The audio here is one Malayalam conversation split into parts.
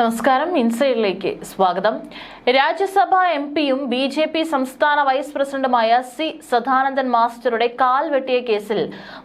നമസ്കാരം ഇൻസൈഡിലേക്ക് സ്വാഗതം. രാജ്യസഭാ എം പിയും ബി ജെ പി സംസ്ഥാന വൈസ് പ്രസിഡന്റുമായ സി സദാനന്ദൻ മാസ്റ്ററുടെ കാൽ വെട്ടിയ കേസിൽ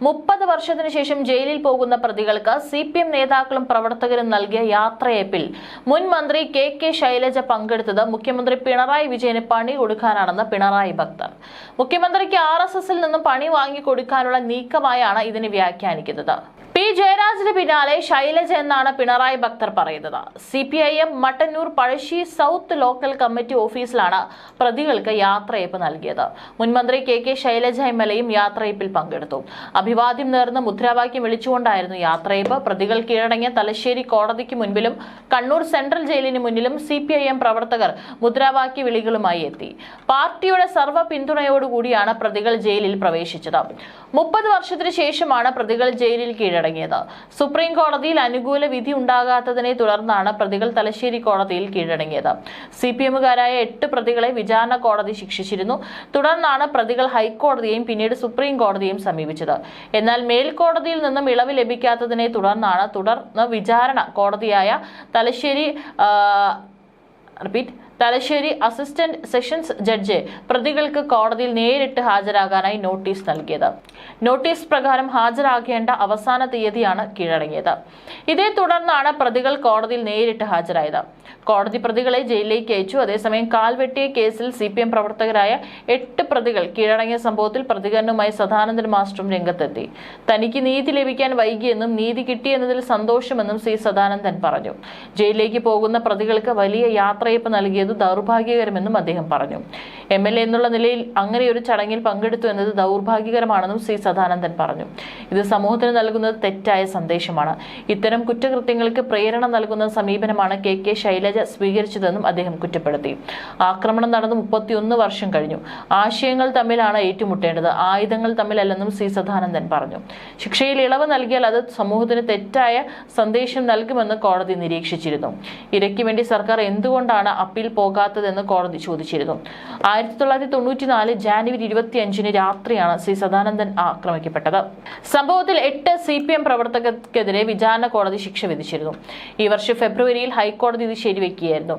മുപ്പത് വർഷത്തിനു ശേഷം ജയിലിൽ പോകുന്ന പ്രതികൾക്ക് സി പി എം നേതാക്കളും പ്രവർത്തകരും നൽകിയ യാത്രയപ്പിൽ മുൻ മന്ത്രി കെ കെ ശൈലജ പങ്കെടുത്തത് മുഖ്യമന്ത്രി പിണറായി വിജയന് പണി കൊടുക്കാനാണെന്ന് പിണറായി ഭക്തർ. മുഖ്യമന്ത്രിക്ക് ആർ എസ് എസിൽ നിന്നും പണി വാങ്ങിക്കൊടുക്കാനുള്ള നീക്കമായാണ് ഇതിനെ വ്യാഖ്യാനിക്കുന്നത്. പി ജയരാജിന് പിന്നാലെ ശൈലജ എന്നാണ് പിണറായി ഭക്തർ പറയുന്നത്. C P I M Mattannur Pazhassi south local committee ഓഫീസിലാണ് പ്രതികൾക്ക് യാത്രയപ്പ് നൽകിയത്. മുൻമന്ത്രി K K Shailaja M L എയും യാത്രയപ്പിൽ പങ്കെടുത്തു. അഭിവാദ്യം നേർന്ന് മുദ്രാവാക്യം വിളിച്ചുകൊണ്ടായിരുന്നു യാത്രയപ്പ് പ്രതികൾ കീഴടങ്ങിയ തലശ്ശേരി കോടതിക്ക് മുൻപിലും കണ്ണൂർ സെൻട്രൽ ജയിലിന് മുന്നിലും സി പി ഐ എം പ്രവർത്തകർ മുദ്രാവാക്യ വിളികളുമായി എത്തി. പാർട്ടിയുടെ സർവ പിന്തുണയോടുകൂടിയാണ് പ്രതികൾ ജയിലിൽ പ്രവേശിച്ചത്. മുപ്പത് വർഷത്തിനു ശേഷമാണ് പ്രതികൾ ജയിലിൽ കീഴടങ്ങിയത് സുപ്രീം കോടതിയിൽ അനുകൂല വിധി ഉണ്ടാകാത്തതിനെ തുടർന്നാണ് പ്രതികൾ തലശ്ശേരി കോടതിയിൽ കീഴടങ്ങിയത്. സി പി എമ്മുകാരായ എട്ട് പ്രതികളെ വിചാരണ കോടതി ശിക്ഷിച്ചിരുന്നു. തുടർന്നാണ് പ്രതികൾ ഹൈക്കോടതിയെയും പിന്നീട് സുപ്രീം കോടതിയെയും സമീപിച്ചത്. എന്നാൽ മേൽക്കോടതിയിൽ നിന്നും ഇളവ് ലഭിക്കാത്തതിനെ തുടർന്നാണ് തുടർന്ന് വിചാരണ കോടതിയായ Thalassery repeat Thalassery assistant sessions judge പ്രതികൾക്ക് കോടതിയിൽ നേരിട്ട് ഹാജരാകാനായി നോട്ടീസ് നൽകിയത്. നോട്ടീസ് പ്രകാരം ഹാജരാകേണ്ട അവസാന തീയതിയാണ് കീഴടങ്ങിയത്. ഇതേ തുടർന്നാണ് പ്രതികൾ കോടതിയിൽ നേരിട്ട് ഹാജരായത്. കോടതി പ്രതികളെ ജയിലിലേക്ക് അയച്ചു. അതേസമയം കാൽവെട്ടിയ കേസിൽ സി പി എം പ്രവർത്തകരായ എട്ട് പ്രതികൾ കീഴടങ്ങിയ സംഭവത്തിൽ പ്രതികരണവുമായി സദാനന്ദൻ മാസ്റ്ററും രംഗത്തെത്തി. തനിക്ക് നീതി ലഭിക്കാൻ വൈകിയെന്നും നീതി കിട്ടിയെന്നതിൽ സന്തോഷമെന്നും സി സദാനന്ദൻ പറഞ്ഞു. ജയിലിലേക്ക് പോകുന്ന പ്രതികൾക്ക് വലിയ യാത്രയപ്പ് നൽകിയത് ദൗർഭാഗ്യകരമെന്നും അദ്ദേഹം പറഞ്ഞു. എം എൽ എ എന്നുള്ള നിലയിൽ അങ്ങനെ ഒരു ചടങ്ങിൽ പങ്കെടുത്തു എന്നത് ദൗർഭാഗ്യകരമാണെന്നും ശ്രീ സദാനന്ദൻ പറഞ്ഞു. ഇത് സമൂഹത്തിന് നൽകുന്നത് തെറ്റായ സന്ദേശമാണ്. ഇത്തരം കുറ്റകൃത്യങ്ങൾക്ക് പ്രേരണ നൽകുന്ന സമീപനമാണ് കെ കെ ശൈലജ സ്വീകരിച്ചതെന്നും അദ്ദേഹം കുറ്റപ്പെടുത്തി. ആക്രമണം നടന്ന് മുപ്പത്തിയൊന്ന് വർഷം കഴിഞ്ഞു. ആശയങ്ങൾ തമ്മിലാണ് ഏറ്റുമുട്ടേണ്ടത്. ആയുധങ്ങൾ തമ്മിലല്ലെന്നും ശ്രീ സദാനന്ദൻ പറഞ്ഞു. ശിക്ഷയിൽ ഇളവ് നൽകിയാൽ അത് സമൂഹത്തിന് തെറ്റായ സന്ദേശം നൽകുമെന്ന് കോടതി നിരീക്ഷിച്ചിരുന്നു. ഇരയ്ക്ക് വേണ്ടി സർക്കാർ എന്തുകൊണ്ടാണ് അപ്പീൽ പോകാത്തതെന്ന് കോടതി ചോദിച്ചിരുന്നു. ആയിരത്തി തൊള്ളായിരത്തി തൊണ്ണൂറ്റിനാല് ജാനുവരി ഇരുപത്തിയഞ്ചിന് രാത്രിയാണ് ശ്രീ സദാനന്ദൻ ആക്രമിക്കപ്പെട്ടത്. സംഭവത്തിൽ എട്ട് സി പി എം പ്രവർത്തകർക്കെതിരെ വിചാരണ കോടതി ശിക്ഷ വിധിച്ചിരുന്നു. ഈ വർഷം ഫെബ്രുവരിയിൽ ഹൈക്കോടതി ഇത് ശരിവെക്കുകയായിരുന്നു.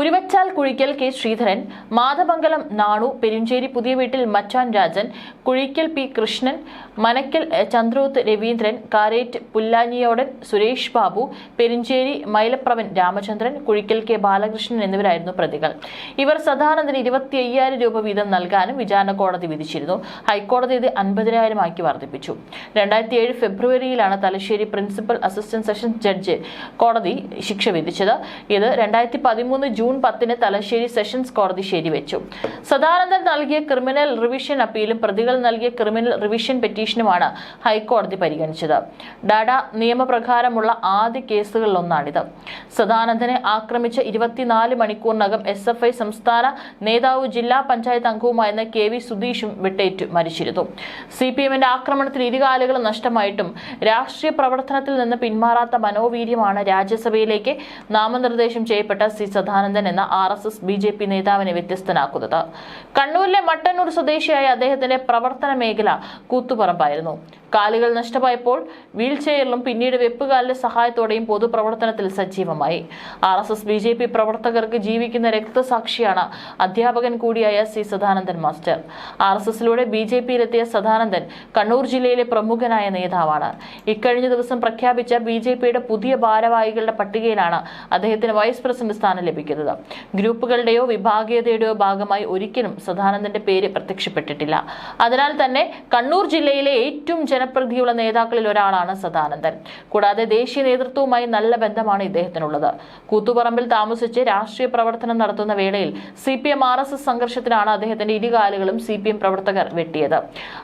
ഉരുവച്ചാൽ കുഴിക്കൽ കെ ശ്രീധരൻ മാതമംഗലം നാണു പെരുഞ്ചേരി പുതിയ വീട്ടിൽ മച്ചാൻ രാജൻ കുഴിക്കൽ പി കൃഷ്ണൻ മനക്കൽ ചന്ദ്രോത് ചന്ദ്രോത്ത് രവീന്ദ്രൻ കാരേറ്റ് പുല്ലാഞ്ഞിയോടൻ സുരേഷ് ബാബു പെരിഞ്ചേരി മൈലപ്രവൻ രാമചന്ദ്രൻ കുഴിക്കൽ കെ ബാലകൃഷ്ണൻ എന്നിവരായിരുന്നു. പ്രതികൾ. ഇവർ സദാനന്ദന് ഇരുപത്തി അയ്യായിരം രൂപ വീതം നൽകാനും വിചാരണ കോടതി വിധിച്ചിരുന്നു. ഹൈക്കോടതി ഇത് അൻപതിനായിരം ആക്കി വർദ്ധിപ്പിച്ചു. രണ്ടായിരത്തി ഏഴ് ഫെബ്രുവരിയിലാണ് Thalassery principal assistant sessions judge കോടതി ശിക്ഷ വിധിച്ചത്. ഇത് രണ്ടായിരത്തി പതിമൂന്ന് ജൂൺ പത്തിന് തലശ്ശേരി സെഷൻസ് കോടതി ശരിവെച്ചു. സദാനന്ദൻ നൽകിയ ക്രിമിനൽ റിവിഷൻ അപ്പീലും പ്രതികൾ നൽകിയ ക്രിമിനൽ റിവിഷൻ പെറ്റീഷനുമാണ് ഹൈക്കോടതി പരിഗണിച്ചത്. ഡാഡ നിയമപ്രകാരമുള്ള ആദ്യ കേസുകളിലൊന്നാണിത്. സദാനന്ദനെ ആക്രമിച്ച ഇരുപത്തിനാല് മണിക്കൂറിനകം എസ് എഫ് ഐ സംസ്ഥാന നേതാവ് ജില്ലാ പഞ്ചായത്ത് അംഗവുമായിരുന്ന കെ വി സുധീഷും വെട്ടേറ്റു മരിച്ചിരുന്നു. സി പി എമ്മിന്റെ ആക്രമണത്തിൽ ഇരുകാലുകൾ നഷ്ടമായിട്ടും രാഷ്ട്രീയ പ്രവർത്തനത്തിൽ നിന്ന് പിന്മാറാത്ത മനോവീര്യമാണ് രാജ്യസഭയിലേക്ക് നാമനിർദ്ദേശം ചെയ്യപ്പെട്ട സി സദാനന്ദൻ എന്ന R S S B J P നേതാവിനെ വ്യത്യസ്തനാക്കുന്നത്. കണ്ണൂരിലെ മട്ടന്നൂർ സ്വദേശിയായ അദ്ദേഹത്തിന്റെ പ്രവർത്തന മേഖല കൂത്തുപറമ്പായിരുന്നു. കാലുകൾ നഷ്ടമായപ്പോൾ വീൽ ചെയറിലും പിന്നീട് വെപ്പുകാലിന്റെ സഹായത്തോടെയും പൊതുപ്രവർത്തനത്തിൽ സജീവമായി. R S S B J P പ്രവർത്തകർക്ക് ജീവിക്കുന്ന രക്തസാക്ഷിയാണ് അധ്യാപകൻ കൂടിയായ C Sadanandan master. R S എസിലൂടെ B J പിയിലെത്തിയ സദാനന്ദൻ കണ്ണൂർ ജില്ലയിലെ പ്രമുഖനായ നേതാവാണ്. ഇക്കഴിഞ്ഞ ദിവസം പ്രഖ്യാപിച്ച ബി ജെ പിയുടെ പുതിയ ഭാരവാഹികളുടെ പട്ടികയിലാണ് അദ്ദേഹത്തിന് വൈസ് പ്രസിഡന്റ് സ്ഥാനം ലഭിക്കുന്നത്. ഗ്രൂപ്പുകളുടെയോ വിഭാഗീയതയുടെയോ ഭാഗമായി ഒരിക്കലും സദാനന്ദന്റെ പേര് പ്രത്യക്ഷപ്പെട്ടിട്ടില്ല. അതിനാൽ തന്നെ കണ്ണൂർ ജില്ലയിലെ ഏറ്റവും ജനപ്രതിയുള്ള നേതാക്കളിൽ ഒരാളാണ് സദാനന്ദൻ. കൂടാതെ ദേശീയ നേതൃത്വവുമായി നല്ല ബന്ധമാണ് ഇദ്ദേഹത്തിനുള്ളത്. കൂത്തുപറമ്പിൽ താമസിച്ച് രാഷ്ട്രീയ പ്രവർത്തനം നടത്തുന്ന വേളയിൽ C P M R S S സംഘർഷത്തിലാണ് അദ്ദേഹത്തിന്റെ ഇരുകാലുകളും സി പി എം പ്രവർത്തകർ വെട്ടിയത്.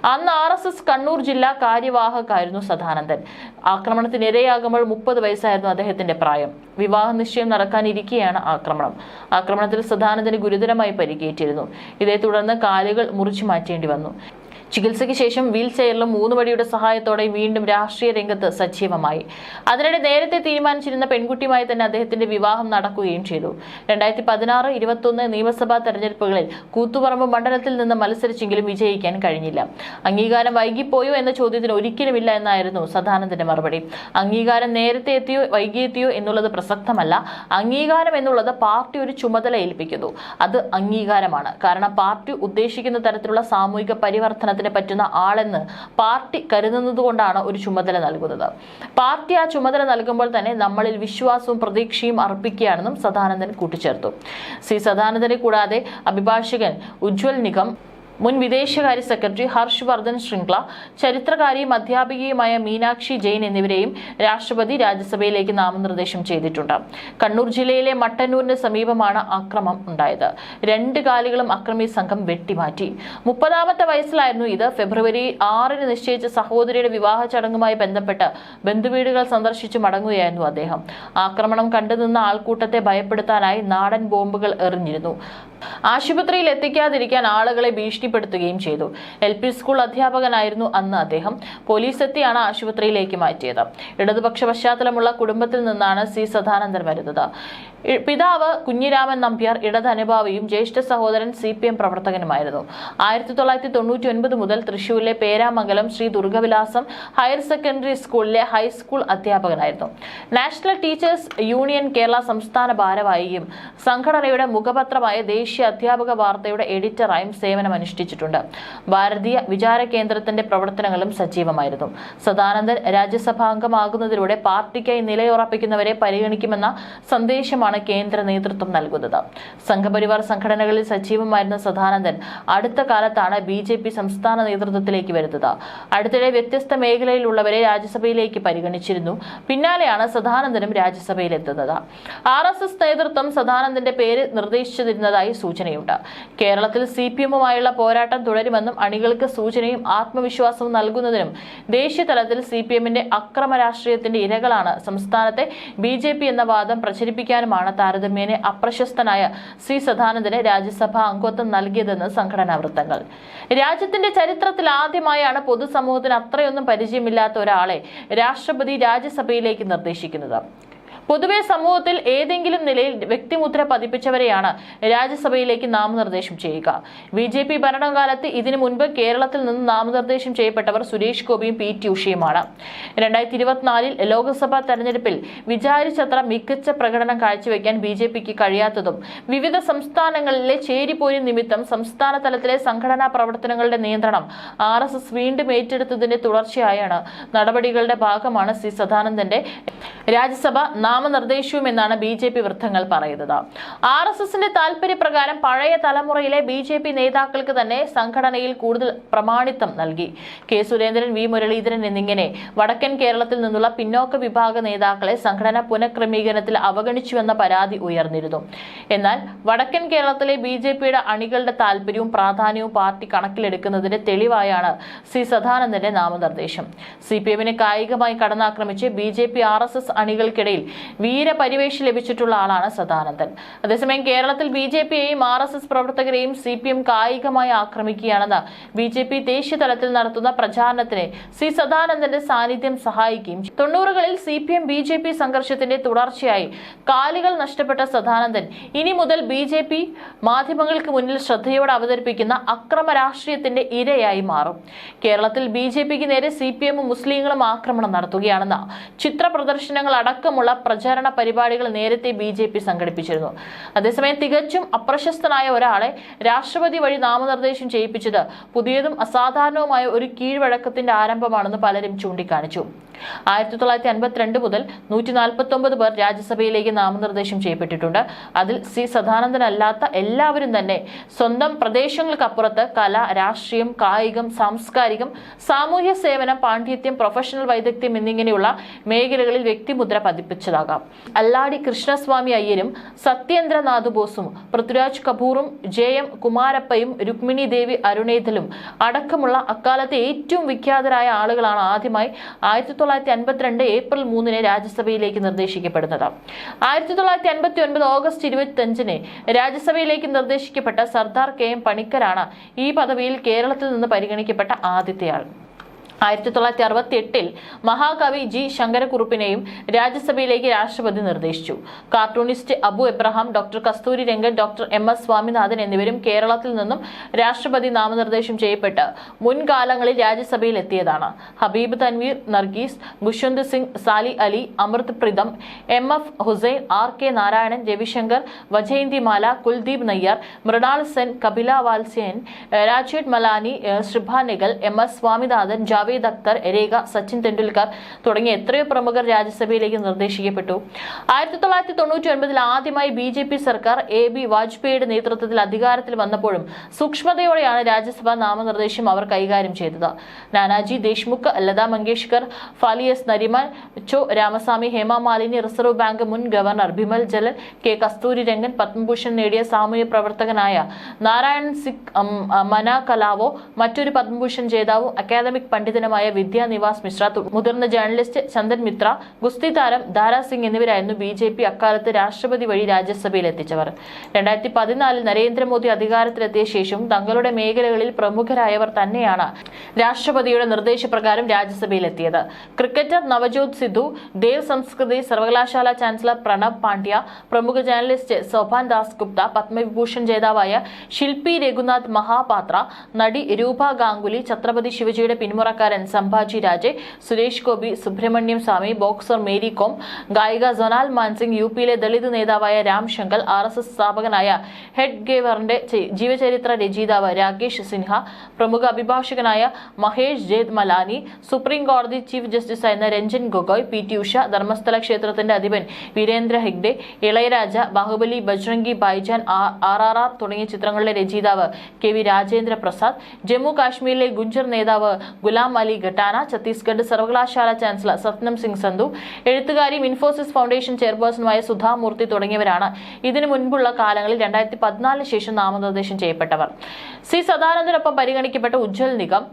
അന്ന് ആർ എസ് എസ് കണ്ണൂർ ജില്ലാ കാര്യവാഹകായിരുന്നു സദാനന്ദൻ. ആക്രമണത്തിനിരയാകുമ്പോൾ മുപ്പത് വയസ്സായിരുന്നു അദ്ദേഹത്തിന്റെ പ്രായം. വിവാഹ നിശ്ചയം നടക്കാനിരിക്കെയാണ് ആക്രമണം. ആക്രമണത്തിൽ സദാനന്ദന് ഗുരുതരമായി പരിക്കേറ്റിരുന്നു. ഇതേ തുടർന്ന് കാലുകൾ മുറിച്ചു മാറ്റേണ്ടി വന്നു. ചികിത്സയ്ക്ക് ശേഷം വീൽ ചെയറിലും മൂന്ന് വടിയുടെ സഹായത്തോടെ വീണ്ടും രാഷ്ട്രീയ രംഗത്ത് സജീവമായി. അതിനിടെ നേരത്തെ തീരുമാനിച്ചിരുന്ന പെൺകുട്ടിയുമായി തന്നെ അദ്ദേഹത്തിന്റെ വിവാഹം നടക്കുകയും ചെയ്തു. രണ്ടായിരത്തി പതിനാറ് ഇരുപത്തൊന്ന് നിയമസഭാ തെരഞ്ഞെടുപ്പുകളിൽ കൂത്തുപറമ്പ് മണ്ഡലത്തിൽ നിന്ന് മത്സരിച്ചെങ്കിലും വിജയിക്കാൻ കഴിഞ്ഞില്ല. അംഗീകാരം വൈകിപ്പോയോ എന്ന ചോദ്യത്തിന് ഒരിക്കലുമില്ല എന്നായിരുന്നു സദാനന്ദന്റെ മറുപടി. അംഗീകാരം നേരത്തെ എത്തിയോ വൈകിയെത്തിയോ എന്നുള്ളത് പ്രസക്തമല്ല. അംഗീകാരം എന്നുള്ളത് പാർട്ടി ഒരു ചുമതല ഏൽപ്പിക്കുന്നു. അത് അംഗീകാരമാണ്. കാരണം പാർട്ടി ഉദ്ദേശിക്കുന്ന തരത്തിലുള്ള സാമൂഹിക പരിവർത്തനത്തിന് പറ്റുന്ന ആളെന്ന് പാർട്ടി കരുതുന്നതുകൊണ്ടാണ് ഒരു ചുമതല നൽകുന്നത്. പാർട്ടി ആ ചുമതല നൽകുമ്പോൾ തന്നെ നമ്മളിൽ വിശ്വാസവും പ്രതീക്ഷയും അർപ്പിക്കുകയാണെന്നും സദാനന്ദൻ കൂട്ടിച്ചേർത്തു. സി സദാനന്ദനെ കൂടാതെ അഭിഭാഷകൻ ഉജ്വൽ നിഗം മുൻ വിദേശകാര്യ സെക്രട്ടറി ഹർഷ് വർദ്ധൻ ശൃംഗ്ല ചരിത്രകാരിയും അധ്യാപികയുമായ മീനാക്ഷി ജെയിൻ എന്നിവരെയും രാഷ്ട്രപതി രാജ്യസഭയിലേക്ക് നാമനിർദ്ദേശം ചെയ്തിട്ടുണ്ട്. കണ്ണൂർ ജില്ലയിലെ മട്ടന്നൂരിന് സമീപമാണ് ആക്രമം ഉണ്ടായത്. രണ്ട് കാലുകളും അക്രമി സംഘം വെട്ടിമാറ്റി. മുപ്പതാമത്തെ വയസ്സിലായിരുന്നു ഇത്. ഫെബ്രുവരി ആറിന് നിശ്ചയിച്ച സഹോദരിയുടെ വിവാഹ ചടങ്ങുമായി ബന്ധപ്പെട്ട് ബന്ധുവീടുകൾ സന്ദർശിച്ചു മടങ്ങുകയായിരുന്നു അദ്ദേഹം. ആക്രമണം കണ്ടുനിന്ന ആൾക്കൂട്ടത്തെ ഭയപ്പെടുത്താനായി നാടൻ ബോംബുകൾ എറിഞ്ഞിരുന്നു. ആശുപത്രിയിൽ എത്തിക്കാതിരിക്കാൻ ആളുകളെ ഭീഷണിപ്പെടുത്തുകയും ചെയ്തു. എൽ പി സ്കൂൾ അധ്യാപകനായിരുന്നു അന്ന് അദ്ദേഹം. പോലീസ് എത്തിയാണ് ആശുപത്രിയിലേക്ക് മാറ്റിയത്. ഇടതുപക്ഷ പശ്ചാത്തലമുള്ള കുടുംബത്തിൽ നിന്നാണ് സി സദാനന്ദൻ വരുന്നത്. പിതാവ് കുഞ്ഞിരാമൻ നമ്പ്യാർ ഇടത് അനുഭാവിയും ജ്യേഷ്ഠ സഹോദരൻ സി പി എം പ്രവർത്തകനുമായിരുന്നു. ആയിരത്തി തൊള്ളായിരത്തി തൊണ്ണൂറ്റി ഒൻപത് മുതൽ തൃശൂരിലെ പേരാമംഗലം ശ്രീ ദുർഗവിലാസം ഹയർ സെക്കൻഡറി സ്കൂളിലെ ഹൈസ്കൂൾ അധ്യാപകനായിരുന്നു. നാഷണൽ ടീച്ചേഴ്സ് യൂണിയൻ കേരള സംസ്ഥാന ഭാരവാഹിയും സംഘടനയുടെ മുഖപത്രമായ ദേശീയ അധ്യാപക വാർത്തയുടെ എഡിറ്ററായും സേവനമനുഷ്ഠിച്ചിട്ടുണ്ട്. ഭാരതീയ വിചാര കേന്ദ്രത്തിന്റെ പ്രവർത്തനങ്ങളും സജീവമായിരുന്നു. സദാനന്ദൻ രാജ്യസഭാംഗമാകുന്നതിലൂടെ പാർട്ടിക്കായി നിലയുറപ്പിക്കുന്നവരെ പരിഗണിക്കുമെന്ന സന്ദേശമാണ് കേന്ദ്ര നേതൃത്വം നൽകുന്നത്. സംഘപരിവാർ സംഘടനകളിൽ സജീവമായിരുന്ന സദാനന്ദൻ അടുത്ത കാലത്താണ് ബി ജെ പി സംസ്ഥാന നേതൃത്വത്തിലേക്ക് വരുന്നത്. അടുത്തിടെ വ്യത്യസ്ത മേഖലയിലുള്ളവരെ രാജ്യസഭയിലേക്ക് പരിഗണിച്ചിരുന്നു. പിന്നാലെയാണ് സദാനന്ദനും രാജ്യസഭയിലെത്തുന്നത്. ആർ എസ് എസ് നേതൃത്വം സദാനന്ദന്റെ പേര് നിർദ്ദേശിച്ചിരുന്നതായി സൂചനയുണ്ട്. കേരളത്തിൽ സി പി എമ്മുമായുള്ള പോരാട്ടം തുടരുമെന്നും അണികൾക്ക് സൂചനയും ആത്മവിശ്വാസവും നൽകുന്നതിനും ദേശീയ തലത്തിൽ സി പി എമ്മിന്റെ അക്രമ രാഷ്ട്രീയത്തിന്റെ ഇരകളാണ് സംസ്ഥാനത്തെ ബി ജെ പി എന്ന വാദം പ്രചരിപ്പിക്കാനുമാണ് താരതമ്യേന അപ്രശസ്തനായ ശ്രീ സദാനന്ദന് രാജ്യസഭ അംഗത്വം നൽകിയതെന്ന് സംഘടനാ വൃത്തങ്ങൾ. രാജ്യത്തിന്റെ ചരിത്രത്തിൽ ആദ്യമായാണ് പൊതുസമൂഹത്തിന് അത്രയൊന്നും പരിചയമില്ലാത്ത ഒരാളെ രാഷ്ട്രപതി രാജ്യസഭയിലേക്ക് നിർദ്ദേശിക്കുന്നത്. പൊതുവെ സമൂഹത്തിൽ ഏതെങ്കിലും നിലയിൽ വ്യക്തിമുദ്ര പതിപ്പിച്ചവരെയാണ് രാജ്യസഭയിലേക്ക് നാമനിർദ്ദേശം ചെയ്യുക. ബി ജെ പി ഭരണകാലത്ത് ഇതിനു മുൻപ് കേരളത്തിൽ നിന്ന് നാമനിർദ്ദേശം ചെയ്യപ്പെട്ടവർ സുരേഷ് ഗോപിയും പി ഉഷയുമാണ് രണ്ടായിരത്തി ഇരുപത്തിനാലിൽ ലോക്സഭാ തെരഞ്ഞെടുപ്പിൽ വിചാരിച്ചത്ര മികച്ച പ്രകടനം കാഴ്ചവെക്കാൻ ബി ജെ പിക്ക് കഴിയാത്തതും വിവിധ സംസ്ഥാനങ്ങളിലെ ചേരിപ്പോരി നിമിത്തം സംസ്ഥാന തലത്തിലെ സംഘടനാ പ്രവർത്തനങ്ങളുടെ നിയന്ത്രണം ആർ എസ് എസ് വീണ്ടും ഏറ്റെടുത്തതിന്റെ തുടർച്ചയായാണ് നടപടികളുടെ ഭാഗമാണ് സി സദാനന്ദന്റെ രാജ്യസഭ നാമനിർദ്ദേശവും എന്നാണ് ബി ജെ പി വൃത്തങ്ങൾ പറയുന്നത്. ആർ എസ് എസിന്റെ താല്പര്യപ്രകാരം പഴയ തലമുറയിലെ ബി ജെ പി നേതാക്കൾക്ക് തന്നെ സംഘടനയിൽ കൂടുതൽ പ്രമാണിത്വം നൽകി. കെ സുരേന്ദ്രൻ വി മുരളീധരൻ എന്നിങ്ങനെ വടക്കൻ കേരളത്തിൽ നിന്നുള്ള പിന്നോക്ക വിഭാഗ നേതാക്കളെ സംഘടന പുനഃക്രമീകരണത്തിൽ അവഗണിച്ചുവെന്ന പരാതി ഉയർന്നിരുന്നു. എന്നാൽ വടക്കൻ കേരളത്തിലെ ബി ജെ പിയുടെ അണികളുടെ താല്പര്യവും പ്രാധാന്യവും പാർട്ടി കണക്കിലെടുക്കുന്നതിന്റെ തെളിവായാണ് സി സദാനന്ദന്റെ നാമനിർദ്ദേശം. സി പി എമ്മിനെ കായികമായി കടന്നാക്രമിച്ച് B J P R S S അണികൾക്കിടയിൽ വീരപരിവേഷ ലഭിച്ചിട്ടുള്ള ആളാണ് സദാനന്ദൻ അതേസമയം കേരളത്തിൽ ബി ജെ പിയെയും ആർ എസ് എസ് പ്രവർത്തകരെയും സി പി എം കായികമായി ആക്രമിക്കുകയാണെന്ന് ബി ജെ പി ദേശീയ തലത്തിൽ നടത്തുന്ന പ്രചാരണത്തിന് സി സദാനന്ദന്റെ സാന്നിധ്യം സഹായിക്കുകയും. തൊണ്ണൂറുകളിൽ C P M B J P സംഘർഷത്തിന്റെ തുടർച്ചയായി കാലുകൾ നഷ്ടപ്പെട്ട സദാനന്ദൻ ഇനി മുതൽ ബി ജെ പി മാധ്യമങ്ങൾക്ക് മുന്നിൽ ശ്രദ്ധയോടെ അവതരിപ്പിക്കുന്ന അക്രമ രാഷ്ട്രീയത്തിന്റെ ഇരയായി മാറും കേരളത്തിൽ ബി ജെ പിക്ക് നേരെ സി പി എമ്മും മുസ്ലിങ്ങളും ആക്രമണം നടത്തുകയാണെന്ന ചിത്ര പ്രദർശനങ്ങൾ അടക്കമുള്ള പ്രചാരണ പരിപാടികൾ നേരത്തെ ബി ജെ പി സംഘടിപ്പിച്ചിരുന്നു. അതേസമയം തികച്ചും അപ്രശസ്തനായ ഒരാളെ രാഷ്ട്രപതി വഴി നാമനിർദ്ദേശം ചെയ്യിപ്പിച്ചത് പുതിയതും അസാധാരണവുമായ ഒരു കീഴ്വഴക്കത്തിന്റെ ആരംഭമാണെന്ന് പലരും ചൂണ്ടിക്കാണിച്ചു. ആയിരത്തി തൊള്ളായിരത്തി അൻപത്തിരണ്ട് മുതൽ നൂറ്റി നാൽപ്പത്തി ഒമ്പത് പേർ രാജ്യസഭയിലേക്ക് നാമനിർദ്ദേശം ചെയ്യപ്പെട്ടിട്ടുണ്ട്. അതിൽ സി സദാനന്ദനല്ലാത്ത എല്ലാവരും തന്നെ സ്വന്തം പ്രദേശങ്ങൾക്കപ്പുറത്ത് കല രാഷ്ട്രീയം കായികം സാംസ്കാരികം സാമൂഹ്യ സേവനം പാണ്ഡിത്യം പ്രൊഫഷണൽ വൈദഗ്ധ്യം എന്നിങ്ങനെയുള്ള മേഖലകളിൽ വ്യക്തിമുദ്ര പതിപ്പിച്ചതാകുന്നു ഉണ്ടാകാം. അല്ലാടി കൃഷ്ണസ്വാമി അയ്യരും സത്യേന്ദ്രനാഥ് ബോസും പൃഥ്വിരാജ് കപൂറും ജെ എം കുമാരപ്പയും രുക്മിണി ദേവി അരുണേതലും അടക്കമുള്ള അക്കാലത്തെ ഏറ്റവും വിഖ്യാതരായ ആളുകളാണ് ആദ്യമായി ആയിരത്തി തൊള്ളായിരത്തി അൻപത്തിരണ്ട് ഏപ്രിൽ മൂന്നിന് രാജ്യസഭയിലേക്ക് നിർദ്ദേശിക്കപ്പെടുന്നത്. ആയിരത്തി തൊള്ളായിരത്തി അൻപത്തി ഒൻപത് ഓഗസ്റ്റ് ഇരുപത്തി അഞ്ചിന് രാജ്യസഭയിലേക്ക് നിർദ്ദേശിക്കപ്പെട്ട സർദാർ കെ എം പണിക്കരാണ് ഈ പദവിയിൽ കേരളത്തിൽ നിന്ന് പരിഗണിക്കപ്പെട്ട ആദ്യത്തെയാൾ. ആയിരത്തി തൊള്ളായിരത്തി അറുപത്തി എട്ടിൽ മഹാകവി ജി ശങ്കരക്കുറുപ്പിനെയും രാജ്യസഭയിലേക്ക് രാഷ്ട്രപതി നിർദ്ദേശിച്ചു. Cartoonist Abu Abraham doctor Kasturi Rangan doctor M S Swaminathan എന്നിവരും കേരളത്തിൽ നിന്നും രാഷ്ട്രപതി നാമനിർദ്ദേശം ചെയ്യപ്പെട്ട് മുൻകാലങ്ങളിൽ രാജ്യസഭയിൽ എത്തിയതാണ്. Habib Tanvir Nargis Khushwant Singh Salim Ali Amrit Pritam M F Husain R K Narayan Ravishankar Vyjayanthimala Kuldip Nayar Mrinal Sen Kapila Vatsyayan രാജേഡ് മലാനി ശ്രിഭ എം എസ് സ്വാമിനാഥൻ ജാവേദ് അക്തർ രേഖ സച്ചിൻ തെണ്ടുൽക്കർ തുടങ്ങിയ എത്രയോ പ്രമുഖർ രാജ്യസഭയിലേക്ക് നിർദ്ദേശിക്കപ്പെട്ടു. ആയിരത്തി തൊള്ളായിരത്തി തൊണ്ണൂറ്റി ഒൻപതിൽ ആദ്യമായി ബി ജെ പി സർക്കാർ എ ബി വാജ്പേയിയുടെ നേതൃത്വത്തിൽ അധികാരത്തിൽ വന്നപ്പോഴും സൂക്ഷ്മതയോടെയാണ് രാജ്യസഭാ നാമനിർദ്ദേശം അവർ കൈകാര്യം ചെയ്തത്. നാനാജി ദേശ്മുഖ് ലതാ മങ്കേഷ്കർ ഫാലിയസ് നരിമാൻ ചോ രാമസ്വാമി ഹേമ മാലിനി റിസർവ് ബാങ്ക് മുൻ ഗവർണർ ബിമൽ ജലൻ കെ കസ്തൂരി രംഗൻ പത്മഭൂഷൺ നേടിയ സാമൂഹ്യ പ്രവർത്തകനായ നാരായൺ ഉം, മന കലാവോ മറ്റൊരു പത്മഭൂഷൺ ജേതാവും അക്കാദമിക് പണ്ഡിതനുമായ വിദ്യാ നിവാസ് മിശ്ര മുതിർന്ന ജേർണലിസ്റ്റ് ചന്ദൻ മിത്ര ഗുസ്തി താരം ദാരാ സിംഗ് എന്നിവരായിരുന്നു ബി ജെ പി അക്കാലത്ത് രാഷ്ട്രപതി വഴി രാജ്യസഭയിൽ എത്തിച്ചവർ. രണ്ടായിരത്തി പതിനാലിൽ നരേന്ദ്രമോദി അധികാരത്തിലെത്തിയ ശേഷം തങ്ങളുടെ മേഖലകളിൽ പ്രമുഖരായവർ തന്നെയാണ് രാഷ്ട്രപതിയുടെ നിർദ്ദേശപ്രകാരം രാജ്യസഭയിൽ എത്തിയത്. ക്രിക്കറ്റർ നവജോത് സിദ്ധു ദേവ് സംസ്കൃതി സർവകലാശാല ചാൻസലർ പ്രണബ് പാണ്ഡ്യ പ്രമുഖ ജേർണലിസ്റ്റ് സോഭാൻ ദാസ് ഗുപ്ത പത്മവിഭൂഷൺ ജേതാവായ ശില്പി രഘുനാഥ് മഹാപാത്ര നടി രൂപ ഗാംഗുലി ഛത്രപതി ശിവജിയുടെ പിന്മുറക്കാരൻ സംഭാജി രാജെ സുരേഷ് ഗോപി സുബ്രഹ്മണ്യം സ്വാമി ബോക്സർ മേരി കോം ഗായിക സൊനാൽ മാൻസിംഗ് യു പിയിലെ ദളിത് നേതാവായ Ram Shakal R S S സ്ഥാപകനായ ഹെഡ് ഗേവറിന്റെ ജീവചരിത്ര രചയിതാവ് രാകേഷ് സിൻഹ പ്രമുഖ അഭിഭാഷകനായ മഹേഷ് ജേദ് മലാനി സുപ്രീം കോടതി ചീഫ് ജസ്റ്റിസായിരുന്ന രഞ്ജൻ ഗൊഗോയ് പി ടി ഉഷ ധർമ്മസ്ഥല ക്ഷേത്രത്തിന്റെ അധിപൻ Veerendra Heggade Ilaiyaraaja Baahubali Bajrangi Bhaijaan R R R തുടങ്ങിയ ചിത്രങ്ങളുടെ രചയിതാവ് കെ വി രാജേന്ദ്ര പ്രസാദ് ജമ്മു കാശ്മീരിലെ ഗുഞ്ചർ നേതാവ് ഗുലാം അലി ഘട്ടാന ഛത്തീസ്ഗഡ് സർവകലാശാല ചാൻസലർ സത്നം സിംഗ് സന്ധു എഴുത്തുകാരിയും ഇൻഫോസിസ് ഫൗണ്ടേഷൻ ചെയർപേഴ്സണുമായ സുധാമൂർത്തി തുടങ്ങിയവരാണ് ഇതിനു മുൻപുള്ള കാലങ്ങളിൽ രണ്ടായിരത്തി പതിനാലിന് ശേഷം നാമനിർദ്ദേശം ചെയ്യപ്പെട്ടവർ. സി സദാനന്ദനൊപ്പം പരിഗണിക്കപ്പെട്ട ഉജ്ജ്വൽ നിഗം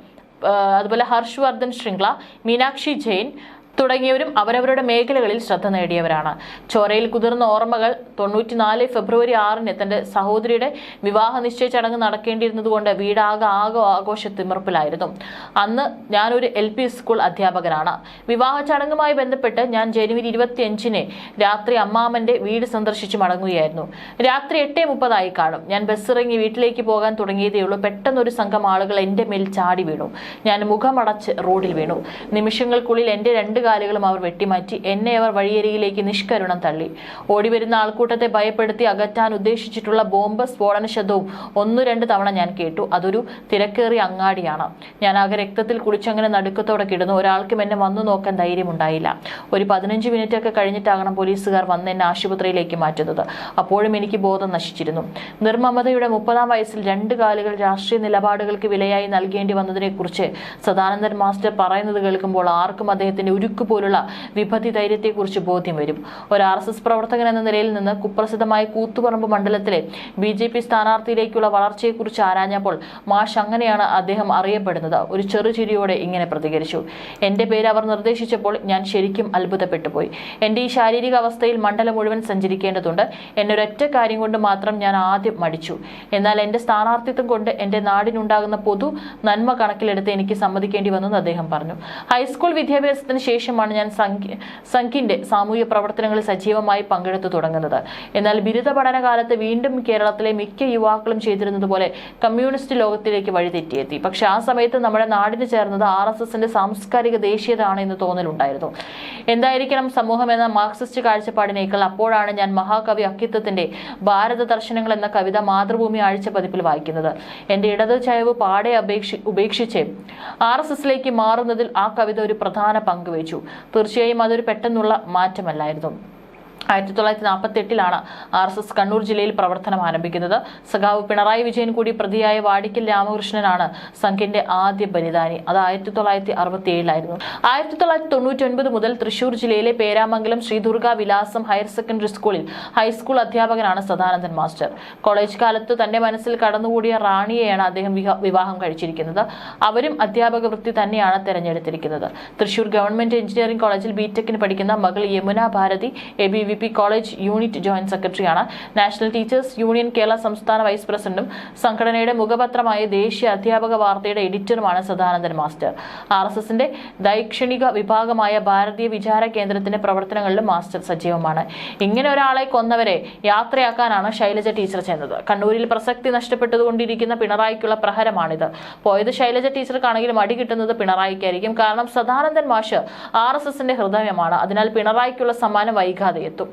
അതുപോലെ ഹർഷ് വർദ്ധൻ ശൃംഗ്ല മീനാക്ഷി ജെയിൻ തുടങ്ങിയവരും അവരവരുടെ മേഖലകളിൽ ശ്രദ്ധ നേടിയവരാണ്. ചോരയിൽ കുതിർന്ന ഓർമ്മകൾ തൊണ്ണൂറ്റിനാല് ഫെബ്രുവരി ആറിന് തന്റെ സഹോദരിയുടെ വിവാഹ നിശ്ചയ ചടങ്ങ് നടക്കേണ്ടിയിരുന്നതുകൊണ്ട് വീടാകെ ആകെ ആഘോഷ തിമിർപ്പിലായിരുന്നു. അന്ന് ഞാനൊരു എൽ പി സ്കൂൾ അധ്യാപകനാണ്. വിവാഹ ചടങ്ങുമായി ബന്ധപ്പെട്ട് ഞാൻ ജനുവരി ഇരുപത്തിയഞ്ചിന് രാത്രി അമ്മാമന്റെ വീട് സന്ദർശിച്ച് മടങ്ങുകയായിരുന്നു. രാത്രി എട്ടേ മുപ്പതായി കാണും. ഞാൻ ബസ്സിറങ്ങി വീട്ടിലേക്ക് പോകാൻ തുടങ്ങിയതേ ഉള്ളൂ. പെട്ടെന്നൊരു സംഘം ആളുകൾ എന്റെ മേൽ ചാടി വീണു. ഞാൻ മുഖമടച്ച് റോഡിൽ വീണു. നിമിഷങ്ങൾക്കുള്ളിൽ എന്റെ രണ്ട് കാലുകളും അവർ വെട്ടിമാറ്റി. എന്നെ അവർ വഴിയരികിലേക്ക് നിഷ്കരുണം തള്ളി. ഓടിവരുന്ന ആൾക്കൂട്ടത്തെ ഭയപ്പെടുത്തി അകറ്റാൻ ഉദ്ദേശിച്ചിട്ടുള്ള ബോംബ് സ്ഫോടന ശബ്ദവും ഒന്നു രണ്ട് തവണ ഞാൻ കേട്ടു. അതൊരു തിരക്കേറിയ അങ്ങാടിയാണ്. ഞാൻ ആകെ രക്തത്തിൽ കുളിച്ചങ്ങനെ നടുക്കത്തോടെ കിടന്നു. ഒരാൾക്കും എന്നെ വന്നു നോക്കാൻ ധൈര്യമുണ്ടായില്ല. ഒരു പതിനഞ്ച് മിനിറ്റ് ഒക്കെ കഴിഞ്ഞിട്ടാകണം പോലീസുകാർ വന്ന് എന്നെ ആശുപത്രിയിലേക്ക് മാറ്റുന്നത്. അപ്പോഴും എനിക്ക് ബോധം നശിച്ചിരുന്നു. നിർമ്മമതയുടെ മുപ്പതാം വയസ്സിൽ രണ്ട് കാലുകൾ രാഷ്ട്രീയ നിലപാടുകൾക്ക് വിലയായി നൽകേണ്ടി വന്നതിനെക്കുറിച്ച് സദാനന്ദൻ മാസ്റ്റർ പറയുന്നത് കേൾക്കുമ്പോൾ ആർക്കും അദ്ദേഹത്തിന്റെ ഉരുക്ക് പോലുള്ള വിഭതി ധൈര്യത്തെക്കുറിച്ച് ബോധ്യം വരും. ഒരു ആർ എസ് എസ് പ്രവർത്തകൻ എന്ന നിലയിൽ നിന്ന് കുപ്രസിദ്ധമായ കൂത്തുപറമ്പ് മണ്ഡലത്തിലെ ബി ജെ പി സ്ഥാനാർത്ഥിയിലേക്കുള്ള വളർച്ചയെക്കുറിച്ച് ആരാഞ്ഞപ്പോൾ മാഷ് അങ്ങനെയാണ് അദ്ദേഹം അറിയപ്പെടുന്നത്. ഒരു ചെറുചിരിയോടെ ഇങ്ങനെ പ്രതികരിച്ചു. എന്റെ പേര് അവർ നിർദ്ദേശിച്ചപ്പോൾ ഞാൻ ശരിക്കും അത്ഭുതപ്പെട്ടു പോയി എന്റെ ഈ ശാരീരിക അവസ്ഥയിൽ മണ്ഡലം മുഴുവൻ സഞ്ചരിക്കേണ്ടതുണ്ട്. എന്നൊരൊറ്റ കാര്യം കൊണ്ട് മാത്രം ഞാൻ ആദ്യം മടിച്ചു. എന്നാൽ എന്റെ സ്ഥാനാർത്ഥിത്വം കൊണ്ട് എന്റെ നാടിനുണ്ടാകുന്ന പൊതു നന്മ കണക്കിലെടുത്ത് എനിക്ക് സമ്മതിക്കേണ്ടി വന്നു അദ്ദേഹം പറഞ്ഞു. ഹൈസ്കൂൾ വിദ്യാഭ്യാസത്തിന് ശേഷമാണ് ഞാൻ സംഖ്യ സംഖ്യന്റെ സാമൂഹ്യ പ്രവർത്തനങ്ങളിൽ സജീവമായി പങ്കെടുത്തു തുടങ്ങുന്നത്. എന്നാൽ ബിരുദ പഠനകാലത്ത് വീണ്ടും കേരളത്തിലെ മിക്ക യുവാക്കളും ചെയ്തിരുന്നത് പോലെ കമ്മ്യൂണിസ്റ്റ് ലോകത്തിലേക്ക് വഴിതെറ്റിയെത്തി. പക്ഷെ ആ സമയത്ത് നമ്മുടെ നാടിന് ചേർന്നത് ആർ എസ് എസിന്റെ സാംസ്കാരിക ദേശീയതാണ് എന്ന് തോന്നലുണ്ടായിരുന്നു. എന്തായിരിക്കണം സമൂഹം എന്ന മാർക്സിസ്റ്റ് കാഴ്ചപ്പാടിനേക്കാൾ അപ്പോഴാണ് ഞാൻ മഹാകവി അക്കിത്തത്തിന്റെ ഭാരത ദർശനങ്ങൾ എന്ന കവിത മാതൃഭൂമി ആഴ്ച പതിപ്പിൽ വായിക്കുന്നത്. എന്റെ ഇടത് ചയവ് പാടെ അപേക്ഷി ഉപേക്ഷിച്ച് ആർ എസ് എസിലേക്ക് മാറുന്നതിൽ ആ കവിത ഒരു പ്രധാന പങ്ക് വഹിച്ചു. തീർച്ചയായും അതൊരു പെട്ടെന്നുള്ള മാറ്റമല്ലായിരുന്നു. ആയിരത്തി തൊള്ളായിരത്തി നാൽപ്പത്തി എട്ടിലാണ് ആർ എസ് എസ് കണ്ണൂർ ജില്ലയിൽ പ്രവർത്തനം ആരംഭിക്കുന്നത്. സഖാവ് പിണറായി വിജയൻ കൂടി പ്രതിയായ വാടിക്കൽ രാമകൃഷ്ണനാണ് സംഘിന്റെ ആദ്യ ബലിദാനി. അത് ആയിരത്തി തൊള്ളായിരത്തി അറുപത്തി ഏഴിലായിരുന്നു ആയിരത്തി തൊള്ളായിരത്തി തൊണ്ണൂറ്റി ഒൻപത് മുതൽ തൃശൂർ ജില്ലയിലെ പേരാമംഗലം ശ്രീദുർഗ വിലാസം ഹയർ സെക്കൻഡറി സ്കൂളിൽ ഹൈസ്കൂൾ അധ്യാപകനാണ് സദാനന്ദൻ മാസ്റ്റർ. കോളേജ് കാലത്ത് തന്റെ മനസ്സിൽ കടന്നുകൂടിയ റാണിയെയാണ് അദ്ദേഹം വിവാഹം കഴിച്ചിരിക്കുന്നത്. അവരും അധ്യാപക വൃത്തി തന്നെയാണ് തെരഞ്ഞെടുത്തിരിക്കുന്നത്. തൃശൂർ ഗവൺമെന്റ് എഞ്ചിനീയറിംഗ് കോളേജിൽ ബിടെക്കിന് പഠിക്കുന്ന മകൾ Yamuna Bharathi A B V P college unit joint സെക്രട്ടറിയാണ്. നാഷണൽ ടീച്ചേഴ്സ് യൂണിയൻ കേരള സംസ്ഥാന വൈസ് പ്രസിഡന്റും സംഘടനയുടെ മുഖപത്രമായ ദേശീയ അധ്യാപക വാർത്തയുടെ എഡിറ്ററുമാണ് സദാനന്ദൻ മാസ്റ്റർ. ആർ എസ് എസിന്റെ ദൈക്ഷണിക വിഭാഗമായ ഭാരതീയ വിചാര കേന്ദ്രത്തിന്റെ പ്രവർത്തനങ്ങളിലും മാസ്റ്റർ സജീവമാണ്. ഇങ്ങനെ ഒരാളെ കൊന്നവരെ യാത്രയാക്കാനാണ് ശൈലജ ടീച്ചർ ചെന്നത്. കണ്ണൂരിൽ പ്രസക്തി നഷ്ടപ്പെട്ടുകൊണ്ടിരിക്കുന്ന പിണറായിക്കുള്ള പ്രഹരമാണിത്. പോയത് ശൈലജ ടീച്ചർക്കാണെങ്കിലും അടി കിട്ടുന്നത് പിണറായിക്കായിരിക്കും. കാരണം സദാനന്ദൻ മാഷ് ആർ എസ് എസിന്റെ ഹൃദയമാണ്. അതിനാൽ പിണറായിക്കുള്ള സമ്മാനം വൈകാതെ കിട്ടും